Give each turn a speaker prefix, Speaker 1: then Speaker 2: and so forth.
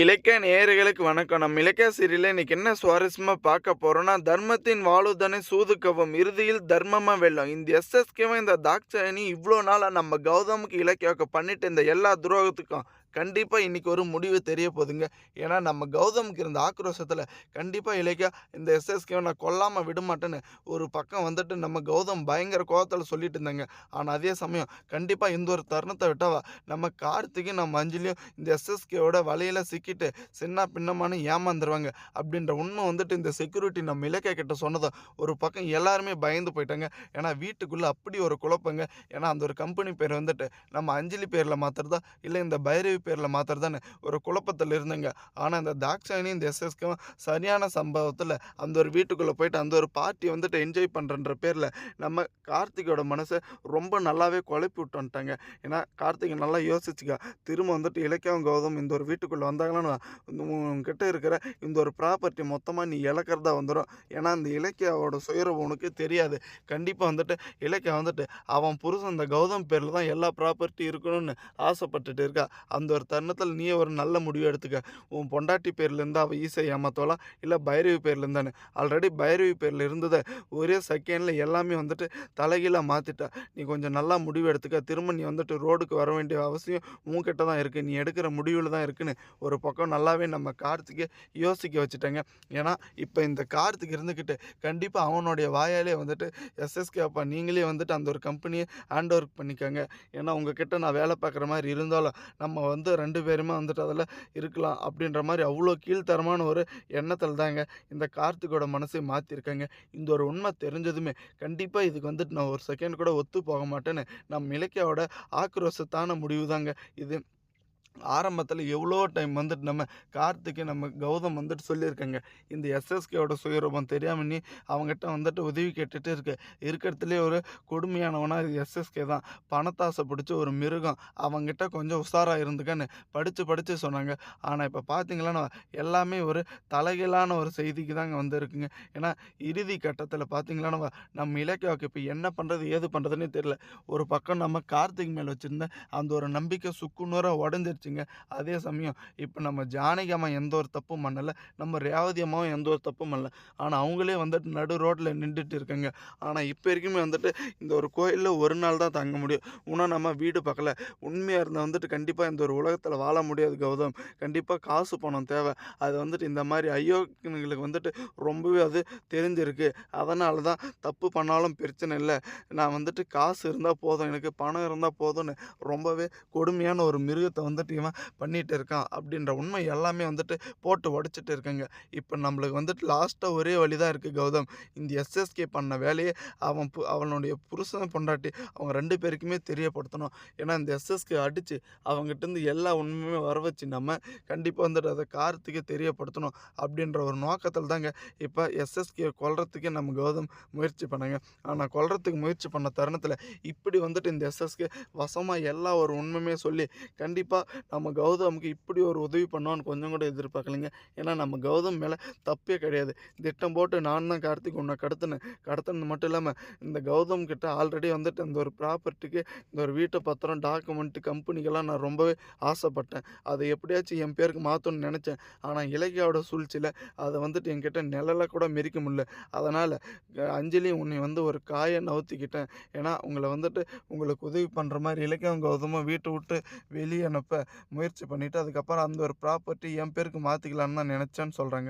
Speaker 1: இலக்கிய நேயர்களுக்கு வணக்கம். நம்ம இலக்கிய சீரியலில் இன்னைக்கு என்ன சுவாரஸ்யமாக பார்க்க போகிறோன்னா தர்மத்தின் வாழுதனை சூதுக்கவும் இறுதியில் தர்மமாக வெல்லும். இந்த எஸ்எஸ்கேவும் இந்த தாக்ஷாயணி இவ்வளோ நாளாக நம்ம கௌதமுக்கு இலக்கியாவுக்கு பண்ணிட்டு இந்த எல்லா துரோகத்துக்கும் கண்டிப்பாக இன்றைக்கி ஒரு முடிவு தெரிய போதுங்க. ஏன்னா நம்ம கௌதமுக்கு இருந்த ஆக்ரோஷத்தில் கண்டிப்பாக இலக்கியா இந்த எஸ்எஸ்கேவை நான் கொல்லாமல் விட மாட்டேன்னு ஒரு பக்கம் வந்துட்டு நம்ம கௌதம் பயங்கர கோபத்தில் சொல்லிட்டு இருந்தாங்க. ஆனால் அதே சமயம் கண்டிப்பாக இந்த ஒரு தருணத்தை விட்டாவா நம்ம கார்த்திக்கு நம்ம அஞ்சலியும் இந்த எஸ்எஸ்கேவோட வலையில் சிக்கிட்டு சின்ன பின்னமான ஏமாந்துருவாங்க. அப்படின்ற உண்மை வந்துட்டு இந்த செக்யூரிட்டி நம்ம இலக்கிய கிட்ட சொன்னதும் ஒரு பக்கம் எல்லாருமே பயந்து போயிட்டாங்க. ஏன்னா வீட்டுக்குள்ளே அப்படி ஒரு குழப்பங்க. ஏன்னா அந்த ஒரு கம்பெனி பேர் வந்துட்டு நம்ம அஞ்சலி பேரில் மாத்திரதா இல்லை இந்த பைரவி பேரில் மாற்றுறதான்னு ஒரு குழப்பத்தில் இருந்தேங்க. ஆனால் இந்த தாக்ஷாயினி இந்த எஸ்எஸ்க்கும் சரியான சம்பவத்தில் அந்த ஒரு வீட்டுக்குள்ளே போயிட்டு அந்த ஒரு பார்ட்டி வந்துட்டு என்ஜாய் பண்ணுறன்ற பேரில் நம்ம கார்த்திகோட மனசை ரொம்ப நல்லாவே குழப்பி விட்டோன்ட்டாங்க. ஏன்னா கார்த்திகை நல்லா யோசிச்சுக்க திரும்ப வந்துட்டு இலக்கியம் கௌதம் இந்த ஒரு வீட்டுக்குள்ளே வந்தாங்கன்னா உங்ககிட்ட இருக்கிற இந்த ஒரு ப்ராப்பர்ட்டி மொத்தமாக நீ இழக்கிறதா வந்துடும் ஏன்னா அந்த இலக்கியாவோட சுயரம் உனக்கு தெரியாது. கண்டிப்பாக வந்துட்டு இலக்கியா வந்துட்டு அவன் புருஷன் அந்த கௌதம் பேரில் தான் எல்லா ப்ராப்பர்ட்டி இருக்கணும்னு ஆசைப்பட்டுட்டு இருக்கா. அந்த ஒரு தருணத்தில் நீ ஒரு நல்ல முடிவு எடுத்துக்க. உன் பொண்டாட்டி பேர்லேருந்து அவள் ஈஸை ஏமாத்தோளா இல்லை பைரவி பேர்லேருந்தானு ஆல்ரெடி பைரவி பேரில் இருந்ததை ஒரே செகண்டில் எல்லாமே வந்துட்டு தலைகீழாக மாற்றிட்டா நீ கொஞ்சம் நல்லா முடிவு எடுத்துக்க. திரும்ப நீ வந்துட்டு ரோடுக்கு வர வேண்டிய அவசியம் உன்கிட்ட தான் இருக்குது நீ எடுக்கிற முடிவில் தான் இருக்குன்னு ஒரு பக்கம் நல்லாவே நம்ம கார்த்திகை யோசிக்க வச்சுட்டேங்க. ஏன்னா இப்போ இந்த கார்த்திக் இருந்துக்கிட்டு கண்டிப்பாக அவனுடைய வாயாலே வந்துட்டு எஸ்எஸ்கே அப்பா நீங்களே வந்துட்டு அந்த ஒரு கம்பெனியை ஹேண்ட் ஒர்க் பண்ணிக்கோங்க. ஏன்னா உங்ககிட்ட நான் வேலை பார்க்குற மாதிரி இருந்தாலும் நம்ம வந்து வந்து ரெண்டு பேருமே வந்துட்டு அதில் இருக்கலாம் அப்படின்ற மாதிரி அவ்வளோ கீழ்த்தரமான ஒரு எண்ணத்தில் தாங்க இந்த கார்த்திகோட மனசை மாற்றிருக்காங்க இந்த ஒரு உண்மை தெரிஞ்சதுமே கண்டிப்பாக இதுக்கு வந்துட்டு நான் ஒரு செகண்ட் கூட ஒத்து போக மாட்டேன்னு நம் இலக்கியாவோட ஆக்ரோஷத்தான முடிவு தாங்க இது. ஆரம்பத்தில் எவ்வளோ டைம் வந்துட்டு நம்ம கார்த்திக்கு நம்ம கௌதம் வந்துட்டு சொல்லியிருக்கேங்க. இந்த எஸ்எஸ்கேவோட சுயரூபம் தெரியாமல் நீ அவங்ககிட்ட வந்துட்டு உதவி கேட்டுட்டு இருக்க. இருக்கிறதுலே ஒரு கொடுமையானவனா இது எஸ்எஸ்கே தான். பணத்தாசை பிடிச்ச ஒரு மிருகம். அவங்ககிட்ட கொஞ்சம் உஷாராக இருந்துக்கன்னு படித்து படித்து சொன்னாங்க. ஆனால் இப்போ பார்த்தீங்களன்னா எல்லாமே ஒரு தலைகீழான ஒரு செய்திக்கு தாங்க வந்திருக்குங்க. ஏன்னா இறுதி கட்டத்தில் பார்த்தீங்களன்னா நம்ம இலக்கியாவுக்கு இப்போ என்ன பண்ணுறது ஏது பண்ணுறதுன்னே தெரியல. ஒரு பக்கம் நம்ம கார்த்திக் மேலே வச்சுருந்த அந்த ஒரு நம்பிக்கை சுக்குநூறாக உடஞ்சிருச்சுங்க அதே சமயம் இப்போ நம்ம ஜானகி அம்மா எந்த ஒரு தப்பும் பண்ணலை. நம்ம ரேவதி அம்மாவும் எந்த ஒரு தப்பும் பண்ணல. ஆனால் அவங்களே வந்துட்டு நடு ரோட்டில் நின்றுட்டு இருக்காங்க. ஆனால் இப்போ வரைக்குமே வந்துட்டு இந்த ஒரு கோயிலில் ஒரு நாள் தான் தங்க முடியும். இன்னும் நம்ம வீடு பார்க்கல உண்மையாக இருந்தால் வந்துட்டு கண்டிப்பாக இந்த ஒரு உலகத்தில் வாழ முடியாது கௌதம். கண்டிப்பாக காசு பணம் தேவை. அது வந்துட்டு இந்த மாதிரி ஐயோக்கியங்களுக்கு வந்துட்டு ரொம்பவே அது தெரிஞ்சிருக்கு. அதனால தான் தப்பு பண்ணாலும் பிரச்சனை இல்லை. நான் வந்துட்டு காசு இருந்தால் போதும். எனக்கு பணம் இருந்தால் போதும்னு ரொம்பவே கொடுமையான ஒரு மிருகத்தை வந்துட்டு இவன் பண்ணிகிட்டு இருக்கான் அப்படின்ற உண்மை எல்லாமே வந்துட்டு போட்டு உடச்சிட்டு இருக்காங்க. இப்போ நம்மளுக்கு வந்துட்டு லாஸ்ட்டாக ஒரே வழி தான் இருக்குது கௌதம். இந்த எஸ்எஸ்கே பண்ண வேலையை அவன் பு அவனுடைய புருஷன் பொண்டாட்டி அவங்க ரெண்டு பேருக்குமே தெரியப்படுத்தணும். ஏன்னா இந்த எஸ்எஸ்கே அடித்து அவங்ககிட்டருந்து எல்லா உண்மையுமே வர வச்சு நம்ம கண்டிப்பாக வந்துட்டு அதை காரத்துக்கே தெரியப்படுத்தணும் அப்படின்ற ஒரு நோக்கத்தில் தாங்க இப்போ எஸ்எஸ்கே கொல்றதுக்கே நம்ம கௌதம் முயற்சி பண்ணுங்க. ஆனால் கொல்றதுக்கு முயற்சி பண்ண தருணத்தில் இப்படி வந்துட்டு இந்த எஸ்எஸ்கே வசமாக எல்லா ஒரு உண்மையுமே சொல்லி கண்டிப்பாக நம்ம கௌதமுக்கு இப்படி ஒரு உதவி பண்ணுவான்னு கொஞ்சம் கூட எதிர்பார்க்கலைங்க. ஏன்னா நம்ம கௌதம் மேலே தப்பே கிடையாது. திட்டம் போட்டு நான் தான் கார்த்திக் உன்னை கடத்தினேன் கடத்தினது மட்டும் இல்லாமல் இந்த கௌதம் கிட்ட ஆல்ரெடி வந்துட்டு இந்த ஒரு ப்ராப்பர்ட்டிக்கு இந்த ஒரு வீட்டு பத்திரம் டாக்குமெண்ட்டு கம்பெனிக்கெல்லாம் நான் ரொம்பவே ஆசைப்பட்டேன். அதை எப்படியாச்சும் என் பேருக்கு மாற்றணும்னு நினச்சேன். ஆனால் இலக்கியாவோட சூழ்ச்சியில் அதை வந்துட்டு என்கிட்ட நிழல கூட மெரிக்க முடியல. அதனால் அஞ்சலி உன்னை வந்து ஒரு காயை நவுத்திக்கிட்டேன். ஏன்னா உங்களை வந்துட்டு உங்களுக்கு உதவி பண்ணுற மாதிரி இலக்கியம் கௌதமாக வீட்டை விட்டு வெளியே அனுப்ப முயற்சி பண்ணிவிட்டு அதுக்கப்புறம் அந்த ஒரு ப்ராப்பர்ட்டி என் பேருக்கு மாற்றிக்கலான்னு தான் நினச்சேன்னு சொல்கிறாங்க